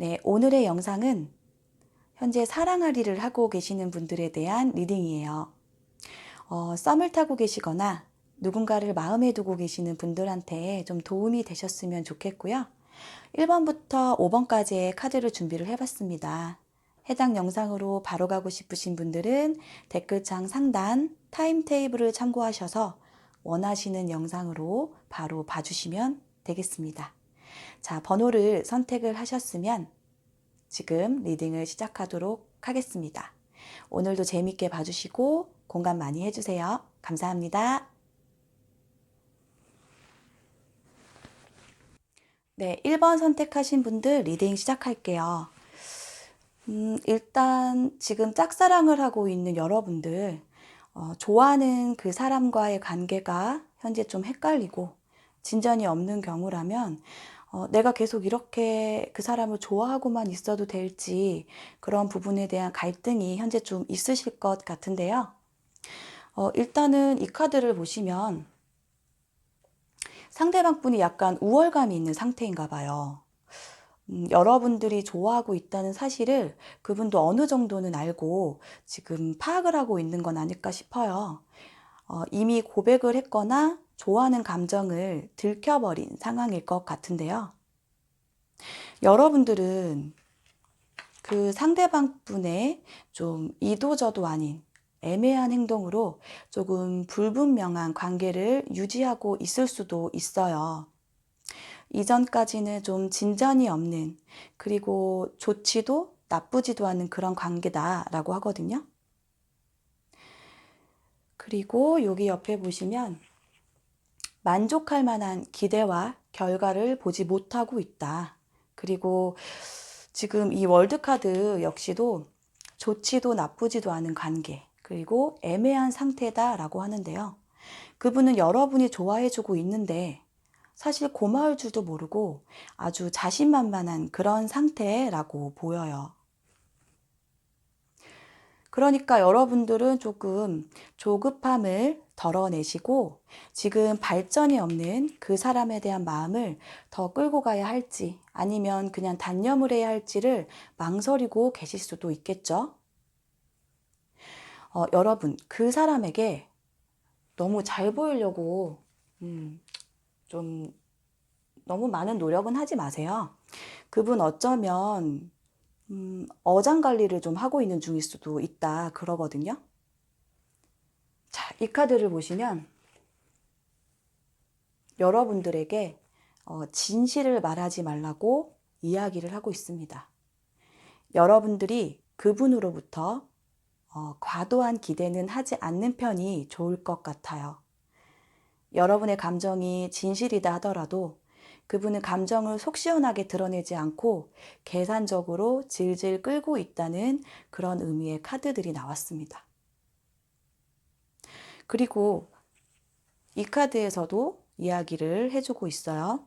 네, 오늘의 영상은 현재 사랑하리를 하고 계시는 분들에 대한 리딩이에요. 어, 썸을 타고 계시거나 누군가를 마음에 두고 계시는 분들한테 좀 도움이 되셨으면 좋겠고요. 1번부터 5번까지의 카드를 준비를 해봤습니다. 해당 영상으로 바로 가고 싶으신 분들은 댓글창 상단 타임테이블을 참고하셔서 원하시는 영상으로 바로 봐주시면 되겠습니다. 자, 번호를 선택을 하셨으면 지금 리딩을 시작하도록 하겠습니다. 오늘도 재밌게 봐주시고 공감 많이 해주세요. 감사합니다. 네, 1번 선택하신 분들 리딩 시작할게요. 음, 일단 지금 짝사랑을 하고 있는 여러분들, 어, 좋아하는 그 사람과의 관계가 현재 좀 헷갈리고 진전이 없는 경우라면 어, 내가 계속 이렇게 그 사람을 좋아하고만 있어도 될지 그런 부분에 대한 갈등이 현재 좀 있으실 것 같은데요. 어, 일단은 이 카드를 보시면 상대방 분이 약간 우월감이 있는 상태인가 봐요. 음, 여러분들이 좋아하고 있다는 사실을 그분도 어느 정도는 알고 지금 파악을 하고 있는 건 아닐까 싶어요. 어, 이미 고백을 했거나 좋아하는 감정을 들켜버린 상황일 것 같은데요. 여러분들은 그 상대방 분의 좀 이도저도 아닌 애매한 행동으로 조금 불분명한 관계를 유지하고 있을 수도 있어요. 이전까지는 좀 진전이 없는 그리고 좋지도 나쁘지도 않은 그런 관계다라고 하거든요. 그리고 여기 옆에 보시면 만족할 만한 기대와 결과를 보지 못하고 있다. 그리고 지금 이 월드카드 역시도 좋지도 나쁘지도 않은 관계, 그리고 애매한 상태다라고 하는데요. 그분은 여러분이 좋아해주고 있는데 사실 고마울 줄도 모르고 아주 자신만만한 그런 상태라고 보여요. 그러니까 여러분들은 조금 조급함을 덜어내시고 지금 발전이 없는 그 사람에 대한 마음을 더 끌고 가야 할지 아니면 그냥 단념을 해야 할지를 망설이고 계실 수도 있겠죠. 어, 여러분, 그 사람에게 너무 잘 보이려고 음, 좀 너무 많은 노력은 하지 마세요. 그분 어쩌면 음, 어장 관리를 좀 하고 있는 중일 수도 있다 그러거든요. 자, 이 카드를 보시면 여러분들에게 어, 진실을 말하지 말라고 이야기를 하고 있습니다. 여러분들이 그분으로부터 어, 과도한 기대는 하지 않는 편이 좋을 것 같아요. 여러분의 감정이 진실이다 하더라도 그분은 감정을 속 시원하게 드러내지 않고 계산적으로 질질 끌고 있다는 그런 의미의 카드들이 나왔습니다. 그리고 이 카드에서도 이야기를 해주고 있어요.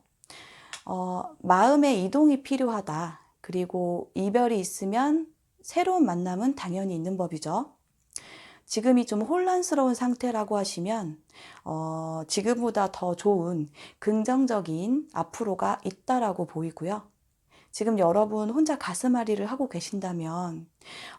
어, 마음의 이동이 필요하다. 그리고 이별이 있으면 새로운 만남은 당연히 있는 법이죠. 지금이 좀 혼란스러운 상태라고 하시면 어, 지금보다 더 좋은 긍정적인 앞으로가 있다라고 보이고요. 지금 여러분 혼자 가슴앓이를 하고 계신다면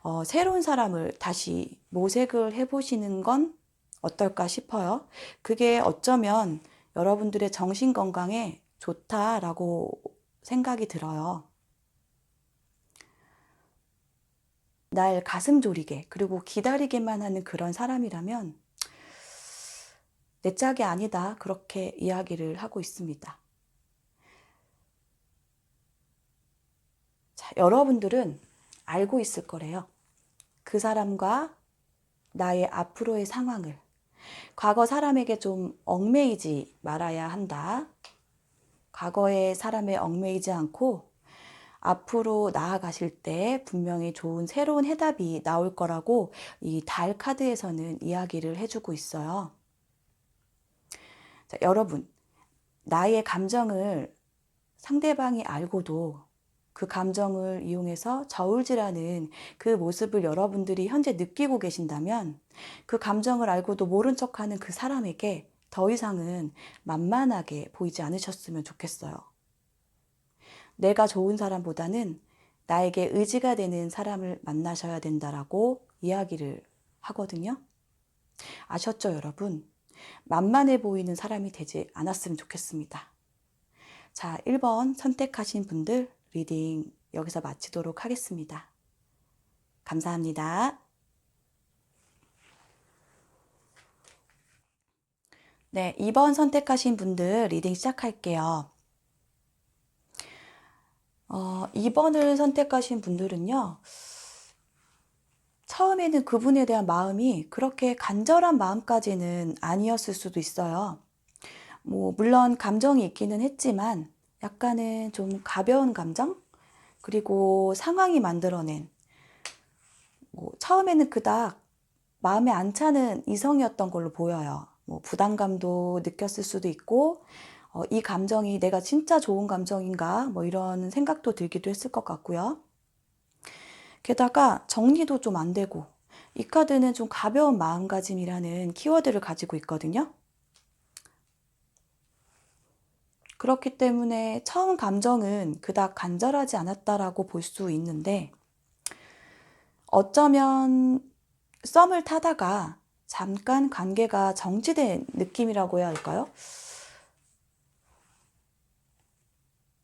어, 새로운 사람을 다시 모색을 해보시는 건 어떨까 싶어요. 그게 어쩌면 여러분들의 정신 건강에 좋다라고 생각이 들어요. 날 가슴 졸이게 그리고 기다리게만 하는 그런 사람이라면 내 짝이 아니다 그렇게 이야기를 하고 있습니다. 자, 여러분들은 알고 있을 거래요. 그 사람과 나의 앞으로의 상황을 과거 사람에게 좀 얽매이지 말아야 한다. 과거의 사람에 얽매이지 않고 앞으로 나아가실 때 분명히 좋은 새로운 해답이 나올 거라고 이 달 카드에서는 이야기를 해주고 있어요. 자, 여러분, 나의 감정을 상대방이 알고도 그 감정을 이용해서 저울질하는 그 모습을 여러분들이 현재 느끼고 계신다면 그 감정을 알고도 모른 척 하는 그 사람에게 더 이상은 만만하게 보이지 않으셨으면 좋겠어요. 내가 좋은 사람보다는 나에게 의지가 되는 사람을 만나셔야 된다라고 이야기를 하거든요. 아셨죠, 여러분? 만만해 보이는 사람이 되지 않았으면 좋겠습니다. 자, 1번 선택하신 분들 리딩 여기서 마치도록 하겠습니다. 감사합니다. 네, 2번 선택하신 분들 리딩 시작할게요. 어, 2번을 선택하신 분들은요, 처음에는 그분에 대한 마음이 그렇게 간절한 마음까지는 아니었을 수도 있어요. 뭐, 물론 감정이 있기는 했지만, 약간은 좀 가벼운 감정? 그리고 상황이 만들어낸, 뭐, 처음에는 그닥 마음에 안 차는 이성이었던 걸로 보여요. 뭐, 부담감도 느꼈을 수도 있고, 어, 이 감정이 내가 진짜 좋은 감정인가? 뭐 이런 생각도 들기도 했을 것 같고요. 게다가 정리도 좀 안 되고, 이 카드는 좀 가벼운 마음가짐이라는 키워드를 가지고 있거든요. 그렇기 때문에 처음 감정은 그닥 간절하지 않았다라고 볼 수 있는데, 어쩌면 썸을 타다가 잠깐 관계가 정지된 느낌이라고 해야 할까요?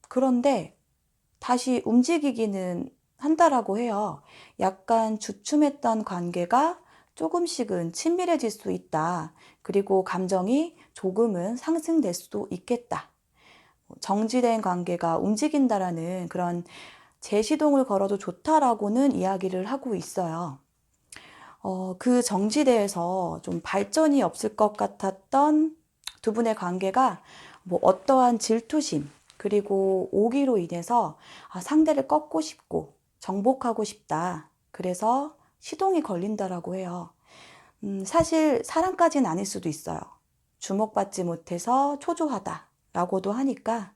그런데 다시 움직이기는 한다라고 해요. 약간 주춤했던 관계가 조금씩은 친밀해질 수 있다. 그리고 감정이 조금은 상승될 수도 있겠다. 정지된 관계가 움직인다라는 그런 재시동을 걸어도 좋다라고는 이야기를 하고 있어요. 어, 그 정지대에서 좀 발전이 없을 것 같았던 두 분의 관계가 뭐 어떠한 질투심, 그리고 오기로 인해서 아, 상대를 꺾고 싶고 정복하고 싶다. 그래서 시동이 걸린다라고 해요. 음, 사실 사랑까지는 아닐 수도 있어요. 주목받지 못해서 초조하다라고도 하니까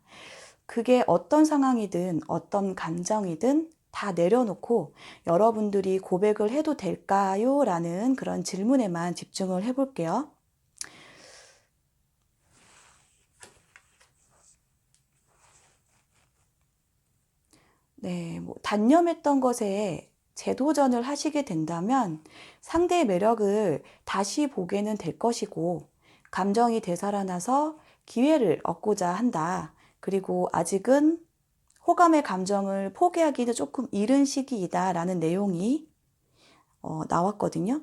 그게 어떤 상황이든 어떤 감정이든 다 내려놓고 여러분들이 고백을 해도 될까요? 라는 그런 질문에만 집중을 해볼게요. 네, 뭐 단념했던 것에 재도전을 하시게 된다면 상대의 매력을 다시 보게는 될 것이고 감정이 되살아나서 기회를 얻고자 한다. 그리고 아직은 호감의 감정을 포기하기도 조금 이른 시기이다라는 내용이 어, 나왔거든요.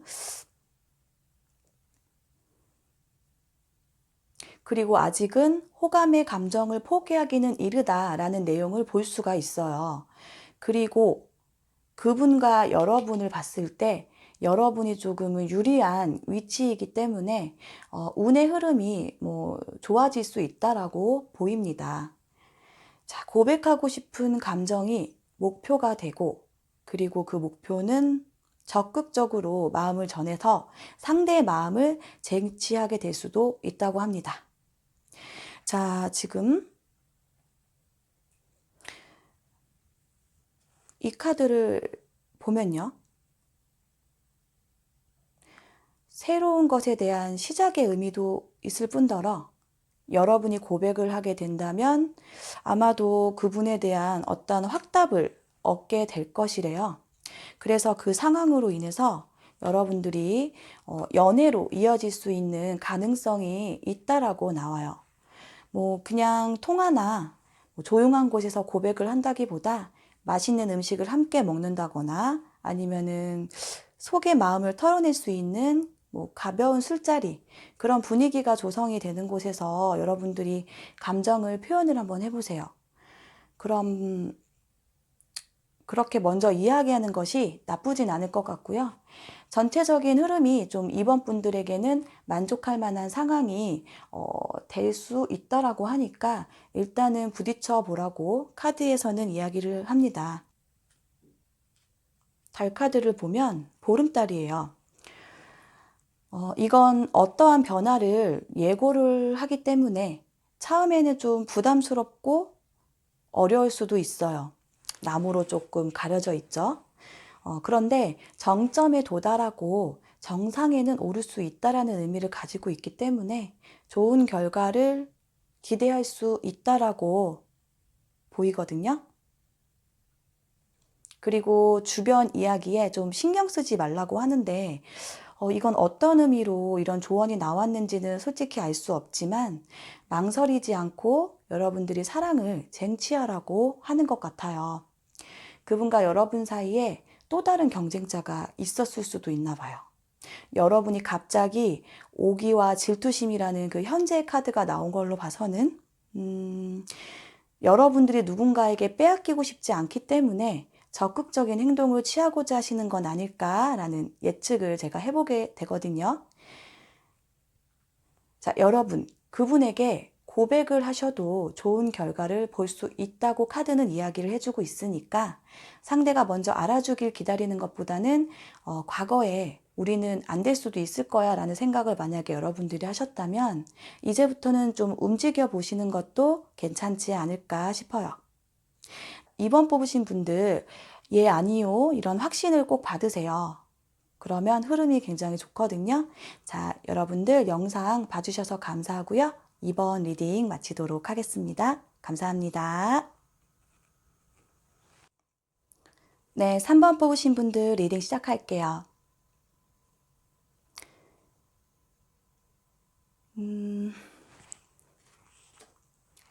그리고 아직은 호감의 감정을 포기하기는 이르다라는 내용을 볼 수가 있어요. 그리고 그분과 여러분을 봤을 때 여러분이 조금은 유리한 위치이기 때문에 어, 운의 흐름이 뭐 좋아질 수 있다라고 보입니다. 자, 고백하고 싶은 감정이 목표가 되고 그리고 그 목표는 적극적으로 마음을 전해서 상대의 마음을 쟁취하게 될 수도 있다고 합니다. 자, 지금 이 카드를 보면요. 새로운 것에 대한 시작의 의미도 있을 뿐더러 여러분이 고백을 하게 된다면 아마도 그분에 대한 어떤 확답을 얻게 될 것이래요. 그래서 그 상황으로 인해서 여러분들이 어, 연애로 이어질 수 있는 가능성이 있다라고 나와요. 뭐 그냥 통화나 뭐 조용한 곳에서 고백을 한다기보다 맛있는 음식을 함께 먹는다거나 아니면은 속의 마음을 털어낼 수 있는 뭐 가벼운 술자리 그런 분위기가 조성이 되는 곳에서 여러분들이 감정을 표현을 한번 해보세요. 그럼 그렇게 먼저 이야기하는 것이 나쁘진 않을 것 같고요. 전체적인 흐름이 좀 이번 분들에게는 만족할 만한 상황이 어, 될 수 있다라고 하니까 일단은 부딪혀 보라고 카드에서는 이야기를 합니다. 달 카드를 보면 보름달이에요. 어, 이건 어떠한 변화를 예고를 하기 때문에 처음에는 좀 부담스럽고 어려울 수도 있어요. 나무로 조금 가려져 있죠. 어, 그런데 정점에 도달하고 정상에는 오를 수 있다라는 의미를 가지고 있기 때문에 좋은 결과를 기대할 수 있다라고 보이거든요. 그리고 주변 이야기에 좀 신경 쓰지 말라고 하는데, 어, 이건 어떤 의미로 이런 조언이 나왔는지는 솔직히 알 수 없지만, 망설이지 않고 여러분들이 사랑을 쟁취하라고 하는 것 같아요. 그분과 여러분 사이에 또 다른 경쟁자가 있었을 수도 있나 봐요. 여러분이 갑자기 오기와 질투심이라는 그 현재의 카드가 나온 걸로 봐서는, 음, 여러분들이 누군가에게 빼앗기고 싶지 않기 때문에 적극적인 행동을 취하고자 하시는 건 아닐까라는 예측을 제가 해보게 되거든요. 자, 여러분, 그분에게 고백을 하셔도 좋은 결과를 볼 수 있다고 카드는 이야기를 해주고 있으니까 상대가 먼저 알아주길 기다리는 것보다는 어, 과거에 우리는 안 될 수도 있을 거야 라는 생각을 만약에 여러분들이 하셨다면 이제부터는 좀 움직여 보시는 것도 괜찮지 않을까 싶어요. 2번 뽑으신 분들, 예, 아니요. 이런 확신을 꼭 받으세요. 그러면 흐름이 굉장히 좋거든요. 자, 여러분들 영상 봐주셔서 감사하고요. 2번 리딩 마치도록 하겠습니다. 감사합니다. 네, 3번 뽑으신 분들 리딩 시작할게요. 음,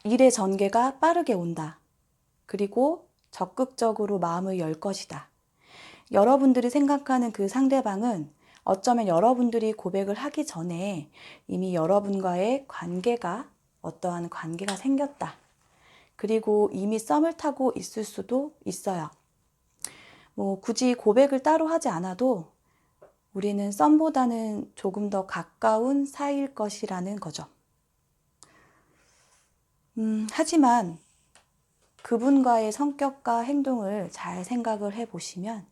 일의 전개가 빠르게 온다. 그리고 적극적으로 마음을 열 것이다. 여러분들이 생각하는 그 상대방은 어쩌면 여러분들이 고백을 하기 전에 이미 여러분과의 관계가 어떠한 관계가 생겼다. 그리고 이미 썸을 타고 있을 수도 있어요. 뭐 굳이 고백을 따로 하지 않아도 우리는 썸보다는 조금 더 가까운 사이일 것이라는 거죠. 음, 하지만 그분과의 성격과 행동을 잘 생각을 해 보시면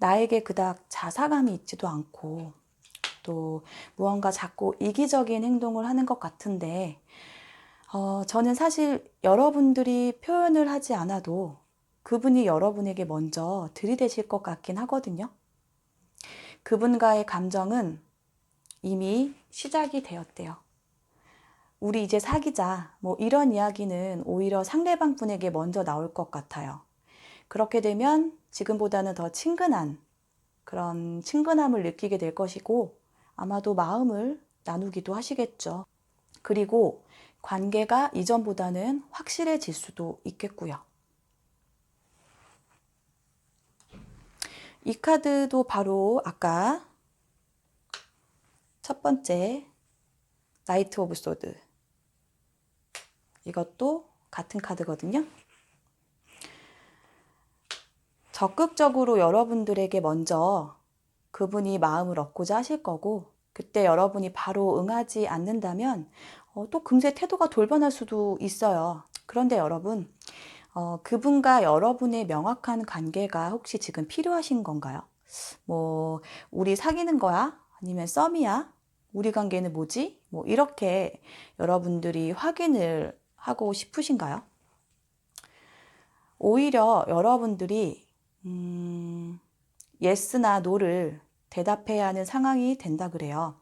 나에게 그닥 자사감이 있지도 않고 또 무언가 자꾸 이기적인 행동을 하는 것 같은데 어, 저는 사실 여러분들이 표현을 하지 않아도 그분이 여러분에게 먼저 들이대실 것 같긴 하거든요. 그분과의 감정은 이미 시작이 되었대요. 우리 이제 사귀자. 뭐 이런 이야기는 오히려 상대방 분에게 먼저 나올 것 같아요. 그렇게 되면 지금보다는 더 친근한 그런 친근함을 느끼게 될 것이고 아마도 마음을 나누기도 하시겠죠. 그리고 관계가 이전보다는 확실해질 수도 있겠고요. 이 카드도 바로 아까 첫 번째 나이트 오브 소드 이것도 같은 카드거든요. 적극적으로 여러분들에게 먼저 그분이 마음을 얻고자 하실 거고 그때 여러분이 바로 응하지 않는다면 어, 또 금세 태도가 돌변할 수도 있어요. 그런데 여러분 어, 그분과 여러분의 명확한 관계가 혹시 지금 필요하신 건가요? 뭐, 우리 사귀는 거야? 아니면 썸이야? 우리 관계는 뭐지? 뭐, 이렇게 여러분들이 확인을 하고 싶으신가요? 오히려 여러분들이, 음, 예스나 노를 대답해야 하는 상황이 된다 그래요.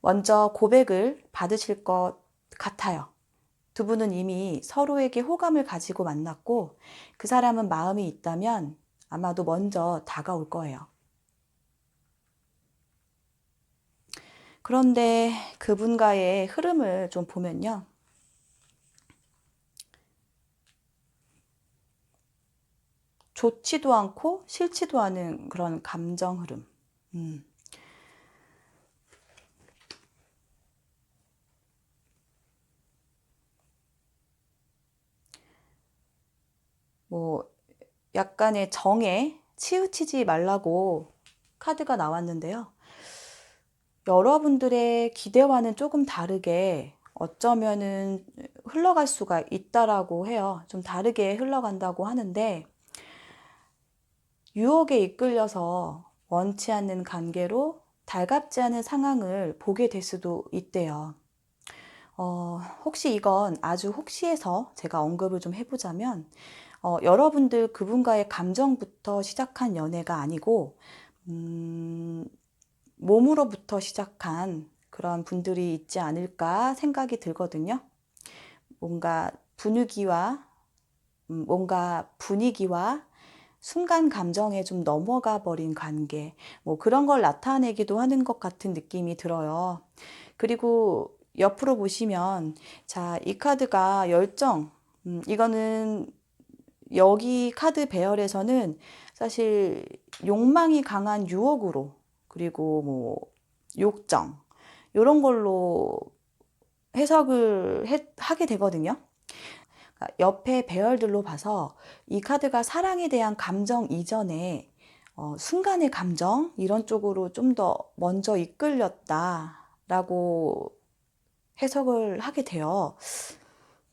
먼저 고백을 받으실 것 같아요. 두 분은 이미 서로에게 호감을 가지고 만났고 그 사람은 마음이 있다면 아마도 먼저 다가올 거예요. 그런데 그분과의 흐름을 좀 보면요. 좋지도 않고 싫지도 않은 그런 감정 흐름. 음. 뭐 약간의 정에 치우치지 말라고 카드가 나왔는데요. 여러분들의 기대와는 조금 다르게 어쩌면은 흘러갈 수가 있다라고 해요. 좀 다르게 흘러간다고 하는데 유혹에 이끌려서 원치 않는 관계로 달갑지 않은 상황을 보게 될 수도 있대요. 어, 혹시 이건 아주 혹시해서 제가 언급을 좀 해보자면 어, 여러분들 그분과의 감정부터 시작한 연애가 아니고, 음, 몸으로부터 시작한 그런 분들이 있지 않을까 생각이 들거든요. 뭔가 분위기와, 음, 뭔가 분위기와 순간 감정에 좀 넘어가 버린 관계, 뭐 그런 걸 나타내기도 하는 것 같은 느낌이 들어요. 그리고 옆으로 보시면, 자, 이 카드가 열정, 음, 이거는 여기 카드 배열에서는 사실 욕망이 강한 유혹으로, 그리고 뭐 욕정, 이런 걸로 해석을 해- 하게 되거든요. 옆에 배열들로 봐서 이 카드가 사랑에 대한 감정 이전에 어, 순간의 감정 이런 쪽으로 좀 더 먼저 이끌렸다라고 해석을 하게 돼요.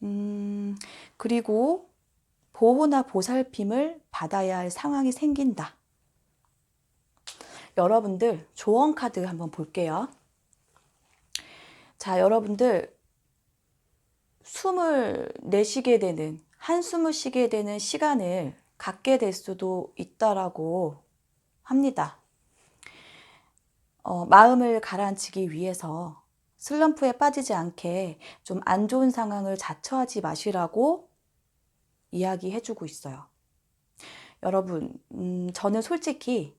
음, 그리고 보호나 보살핌을 받아야 할 상황이 생긴다. 여러분들 조언 카드 한번 볼게요. 자, 여러분들 숨을 내쉬게 되는 한숨을 쉬게 되는 시간을 갖게 될 수도 있다라고 합니다. 어, 마음을 가라앉히기 위해서 슬럼프에 빠지지 않게 좀 안 좋은 상황을 자처하지 마시라고 이야기해주고 있어요. 여러분, 음, 저는 솔직히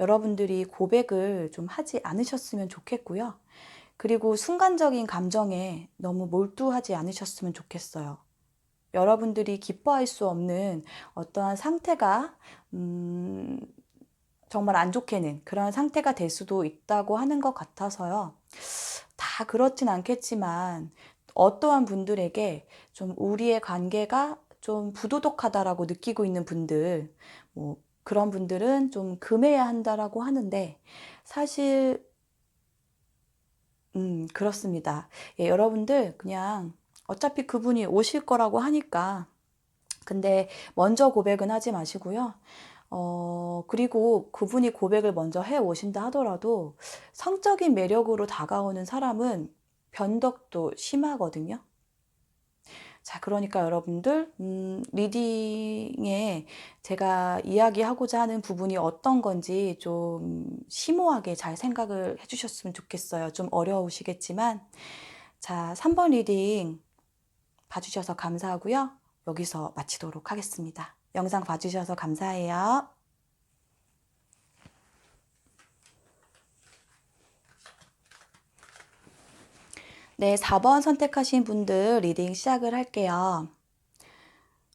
여러분들이 고백을 좀 하지 않으셨으면 좋겠고요. 그리고 순간적인 감정에 너무 몰두하지 않으셨으면 좋겠어요. 여러분들이 기뻐할 수 없는 어떠한 상태가, 음, 정말 안 좋게는 그런 상태가 될 수도 있다고 하는 것 같아서요. 다 그렇진 않겠지만, 어떠한 분들에게 좀 우리의 관계가 좀 부도덕하다라고 느끼고 있는 분들, 뭐, 그런 분들은 좀 금해야 한다라고 하는데, 사실 음, 그렇습니다. 예, 여러분들 그냥 어차피 그분이 오실 거라고 하니까 근데 먼저 고백은 하지 마시고요. 어, 그리고 그분이 고백을 먼저 해 오신다 하더라도 성적인 매력으로 다가오는 사람은 변덕도 심하거든요. 자, 그러니까 여러분들, 음, 리딩에 제가 이야기하고자 하는 부분이 어떤 건지 좀 심오하게 잘 생각을 해주셨으면 좋겠어요. 좀 어려우시겠지만. 자, 3번 리딩 봐주셔서 감사하고요. 여기서 마치도록 하겠습니다. 영상 봐주셔서 감사해요. 네, 4번 선택하신 분들 리딩 시작을 할게요.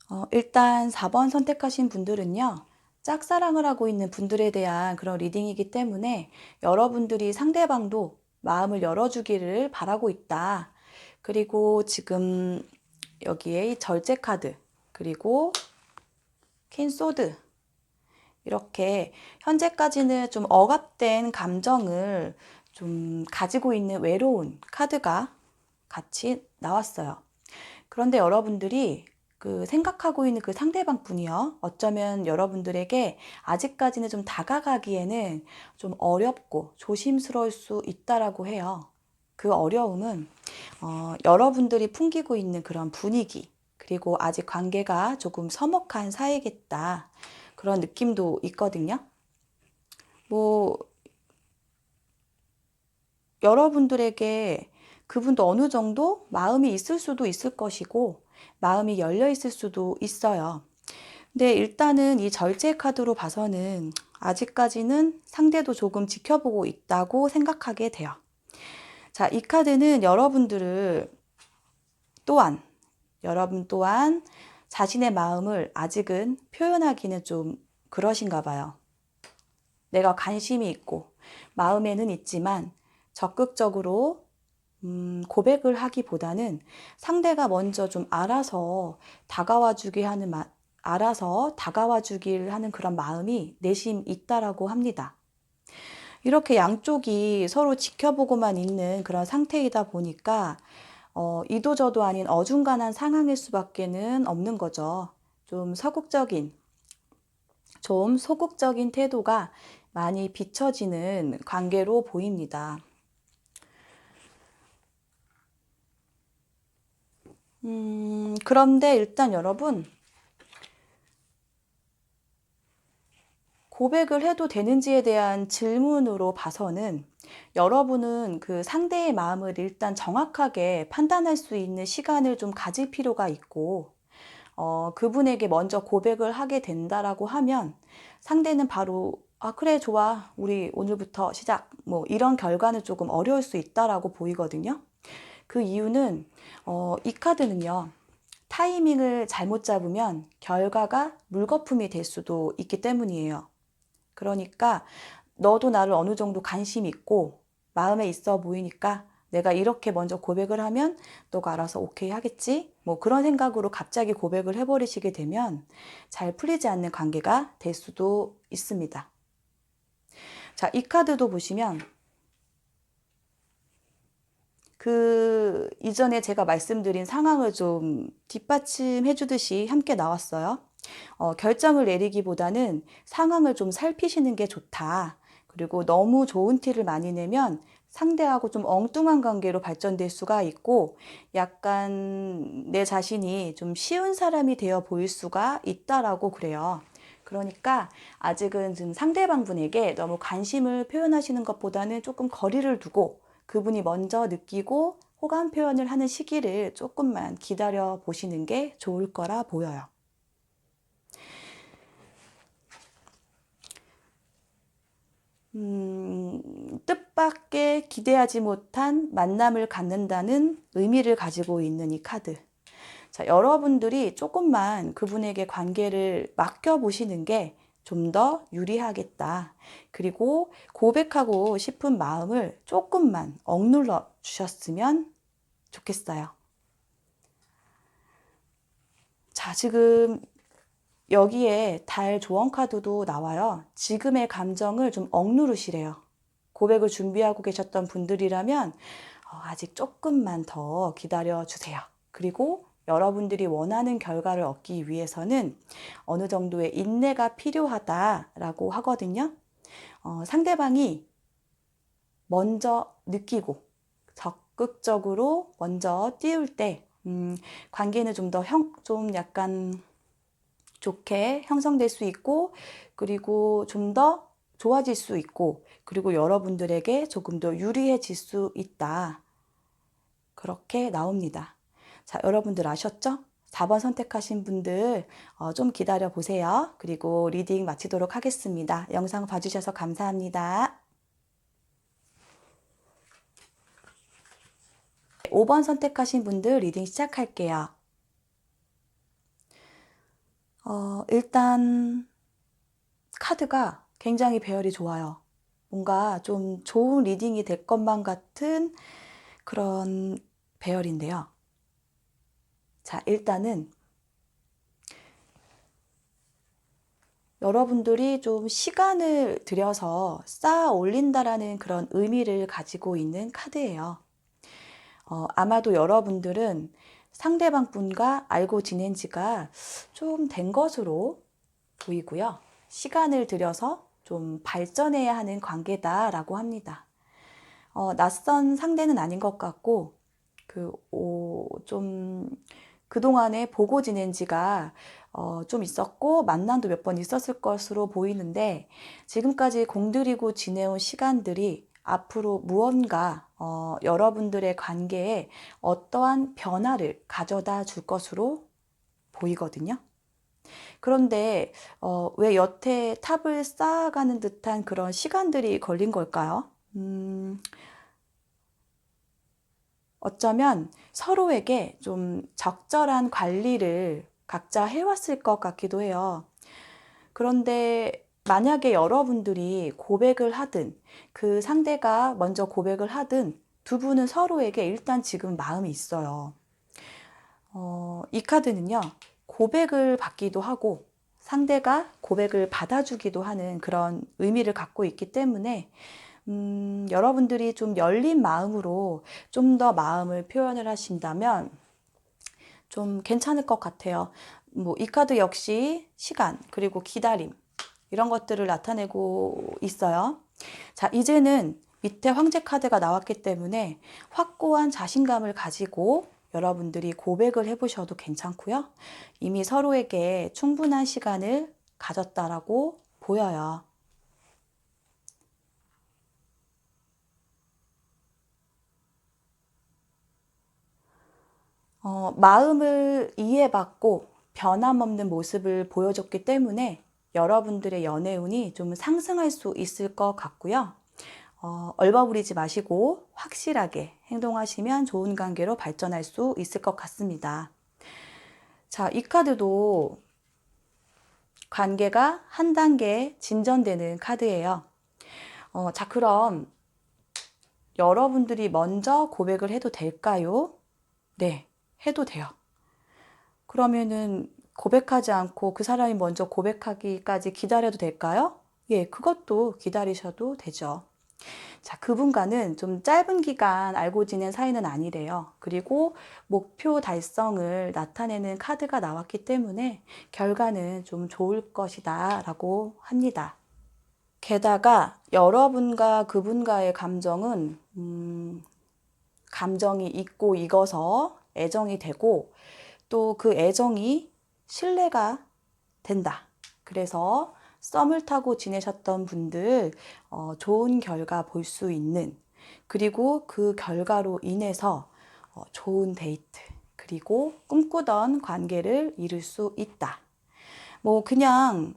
어, 일단 4번 선택하신 분들은요, 짝사랑을 하고 있는 분들에 대한 그런 리딩이기 때문에 여러분들이 상대방도 마음을 열어주기를 바라고 있다. 그리고 지금 여기에 이 절제 카드, 그리고 퀸 소드. 이렇게 현재까지는 좀 억압된 감정을 좀 가지고 있는 외로운 카드가 같이 나왔어요. 그런데 여러분들이 그 생각하고 있는 그 상대방 분이요. 어쩌면 여러분들에게 아직까지는 좀 다가가기에는 좀 어렵고 조심스러울 수 있다라고 해요. 그 어려움은 어, 여러분들이 풍기고 있는 그런 분위기, 그리고 아직 관계가 조금 서먹한 사이겠다. 그런 느낌도 있거든요. 뭐, 여러분들에게 그분도 어느 정도 마음이 있을 수도 있을 것이고, 마음이 열려 있을 수도 있어요. 근데 일단은 이 절제 카드로 봐서는 아직까지는 상대도 조금 지켜보고 있다고 생각하게 돼요. 자, 이 카드는 여러분들을 또한, 여러분 또한 자신의 마음을 아직은 표현하기는 좀 그러신가 봐요. 내가 관심이 있고, 마음에는 있지만 적극적으로 음, 고백을 하기보다는 상대가 먼저 좀 알아서 다가와 주게 하는 마, 알아서 다가와 주길 하는 그런 마음이 내심 있다라고 합니다. 이렇게 양쪽이 서로 지켜보고만 있는 그런 상태이다 보니까 어, 이도저도 아닌 어중간한 상황일 수밖에는 없는 거죠. 좀 서국적인, 좀 소극적인 태도가 많이 비춰지는 관계로 보입니다. 음, 그런데 일단 여러분, 고백을 해도 되는지에 대한 질문으로 봐서는 여러분은 그 상대의 마음을 일단 정확하게 판단할 수 있는 시간을 좀 가질 필요가 있고, 어, 그분에게 먼저 고백을 하게 된다라고 하면 상대는 바로 아, 그래, 좋아. 우리 오늘부터 시작. 뭐 이런 결과는 조금 어려울 수 있다라고 보이거든요. 그 이유는 어, 이 카드는요. 타이밍을 잘못 잡으면 결과가 물거품이 될 수도 있기 때문이에요. 그러니까 너도 나를 어느 정도 관심 있고 마음에 있어 보이니까 내가 이렇게 먼저 고백을 하면 너가 알아서 오케이 하겠지? 뭐 그런 생각으로 갑자기 고백을 해버리시게 되면 잘 풀리지 않는 관계가 될 수도 있습니다. 자, 이 카드도 보시면 그 이전에 제가 말씀드린 상황을 좀 뒷받침해 주듯이 함께 나왔어요. 어, 결정을 내리기보다는 상황을 좀 살피시는 게 좋다. 그리고 너무 좋은 티를 많이 내면 상대하고 좀 엉뚱한 관계로 발전될 수가 있고 약간 내 자신이 좀 쉬운 사람이 되어 보일 수가 있다라고 그래요. 그러니까 아직은 지금 상대방 분에게 너무 관심을 표현하시는 것보다는 조금 거리를 두고 그분이 먼저 느끼고 호감 표현을 하는 시기를 조금만 기다려 보시는 게 좋을 거라 보여요. 음, 뜻밖의 기대하지 못한 만남을 갖는다는 의미를 가지고 있는 이 카드. 자, 여러분들이 조금만 그분에게 관계를 맡겨보시는 게 좀 더 유리하겠다. 그리고 고백하고 싶은 마음을 조금만 억눌러 주셨으면 좋겠어요. 자, 지금 여기에 달 조언 카드도 나와요. 지금의 감정을 좀 억누르시래요. 고백을 준비하고 계셨던 분들이라면 어, 아직 조금만 더 기다려 주세요. 그리고 여러분들이 원하는 결과를 얻기 위해서는 어느 정도의 인내가 필요하다라고 하거든요. 어, 상대방이 먼저 느끼고 적극적으로 먼저 띄울 때, 음, 관계는 좀 더 형, 좀 약간 좋게 형성될 수 있고, 그리고 좀 더 좋아질 수 있고, 그리고 여러분들에게 조금 더 유리해질 수 있다. 그렇게 나옵니다. 자, 여러분들 아셨죠? 4번 선택하신 분들 어, 좀 기다려 보세요. 그리고 리딩 마치도록 하겠습니다. 영상 봐주셔서 감사합니다. 5번 선택하신 분들 리딩 시작할게요. 어, 일단 카드가 굉장히 배열이 좋아요. 뭔가 좀 좋은 리딩이 될 것만 같은 그런 배열인데요. 자, 일단은 여러분들이 좀 시간을 들여서 쌓아 올린다라는 그런 의미를 가지고 있는 카드예요. 어, 아마도 여러분들은 상대방 분과 알고 지낸 지가 좀 된 것으로 보이고요. 시간을 들여서 좀 발전해야 하는 관계다라고 합니다. 어, 낯선 상대는 아닌 것 같고, 그, 오, 좀, 그동안에 보고 지낸 지가 어, 좀 있었고 만남도 몇 번 있었을 것으로 보이는데 지금까지 공들이고 지내온 시간들이 앞으로 무언가 어, 여러분들의 관계에 어떠한 변화를 가져다 줄 것으로 보이거든요. 그런데 어, 왜 여태 탑을 쌓아가는 듯한 그런 시간들이 걸린 걸까요? 음, 어쩌면 서로에게 좀 적절한 관리를 각자 해왔을 것 같기도 해요. 그런데 만약에 여러분들이 고백을 하든 그 상대가 먼저 고백을 하든 두 분은 서로에게 일단 지금 마음이 있어요. 어, 이 카드는요, 고백을 받기도 하고 상대가 고백을 받아주기도 하는 그런 의미를 갖고 있기 때문에 음, 여러분들이 좀 열린 마음으로 좀 더 마음을 표현을 하신다면 좀 괜찮을 것 같아요. 뭐, 이 카드 역시 시간, 그리고 기다림, 이런 것들을 나타내고 있어요. 자, 이제는 밑에 황제 카드가 나왔기 때문에 확고한 자신감을 가지고 여러분들이 고백을 해보셔도 괜찮고요. 이미 서로에게 충분한 시간을 가졌다라고 보여요. 어, 마음을 이해받고 변함없는 모습을 보여줬기 때문에 여러분들의 연애운이 좀 상승할 수 있을 것 같고요. 어, 얼버무리지 마시고 확실하게 행동하시면 좋은 관계로 발전할 수 있을 것 같습니다. 자, 이 카드도 관계가 한 단계 진전되는 카드예요. 어, 자, 그럼 여러분들이 먼저 고백을 해도 될까요? 네, 해도 돼요. 그러면은 고백하지 않고 그 사람이 먼저 고백하기까지 기다려도 될까요? 예, 그것도 기다리셔도 되죠. 자, 그분과는 좀 짧은 기간 알고 지낸 사이는 아니래요. 그리고 목표 달성을 나타내는 카드가 나왔기 때문에 결과는 좀 좋을 것이다 라고 합니다. 게다가 여러분과 그분과의 감정은, 음, 감정이 있고 익어서 애정이 되고 또 그 애정이 신뢰가 된다. 그래서 썸을 타고 지내셨던 분들 어, 좋은 결과 볼 수 있는 그리고 그 결과로 인해서 어, 좋은 데이트 그리고 꿈꾸던 관계를 이룰 수 있다. 뭐 그냥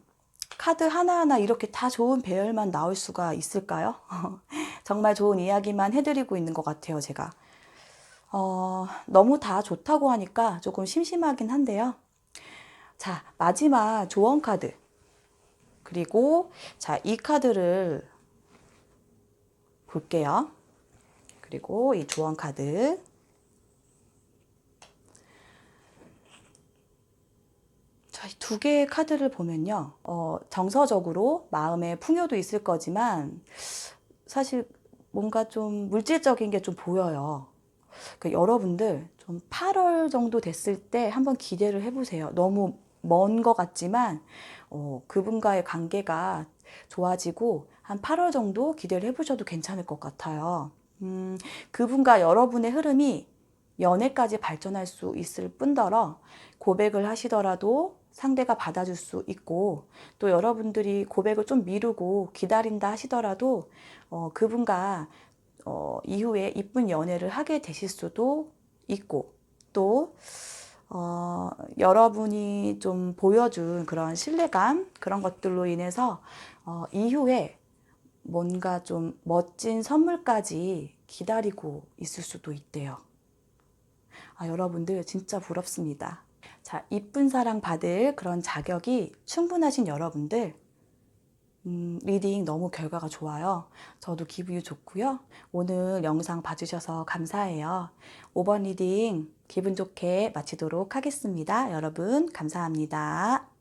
카드 하나하나 이렇게 다 좋은 배열만 나올 수가 있을까요? 정말 좋은 이야기만 해드리고 있는 것 같아요, 제가. 어, 너무 다 좋다고 하니까 조금 심심하긴 한데요. 자, 마지막 조언 카드. 그리고 자, 이 카드를 볼게요. 그리고 이 조언 카드. 자, 이두 개의 카드를 보면요. 어, 정서적으로 마음의 풍요도 있을 거지만 사실 뭔가 좀 물질적인 게 좀 보여요. 그 여러분들 좀 8월 정도 됐을 때 한번 기대를 해보세요. 너무 먼 것 같지만 어, 그분과의 관계가 좋아지고 한 8월 정도 기대를 해보셔도 괜찮을 것 같아요. 음, 그분과 여러분의 흐름이 연애까지 발전할 수 있을 뿐더러 고백을 하시더라도 상대가 받아줄 수 있고 또 여러분들이 고백을 좀 미루고 기다린다 하시더라도 어, 그분과 어, 이후에 이쁜 연애를 하게 되실 수도 있고 또 어, 여러분이 좀 보여준 그런 신뢰감 그런 것들로 인해서 어, 이후에 뭔가 좀 멋진 선물까지 기다리고 있을 수도 있대요. 아, 여러분들 진짜 부럽습니다. 자, 이쁜 사랑 받을 그런 자격이 충분하신 여러분들, 음, 리딩 너무 결과가 좋아요. 저도 기분이 좋고요. 오늘 영상 봐주셔서 감사해요. 5번 리딩 기분 좋게 마치도록 하겠습니다. 여러분, 감사합니다.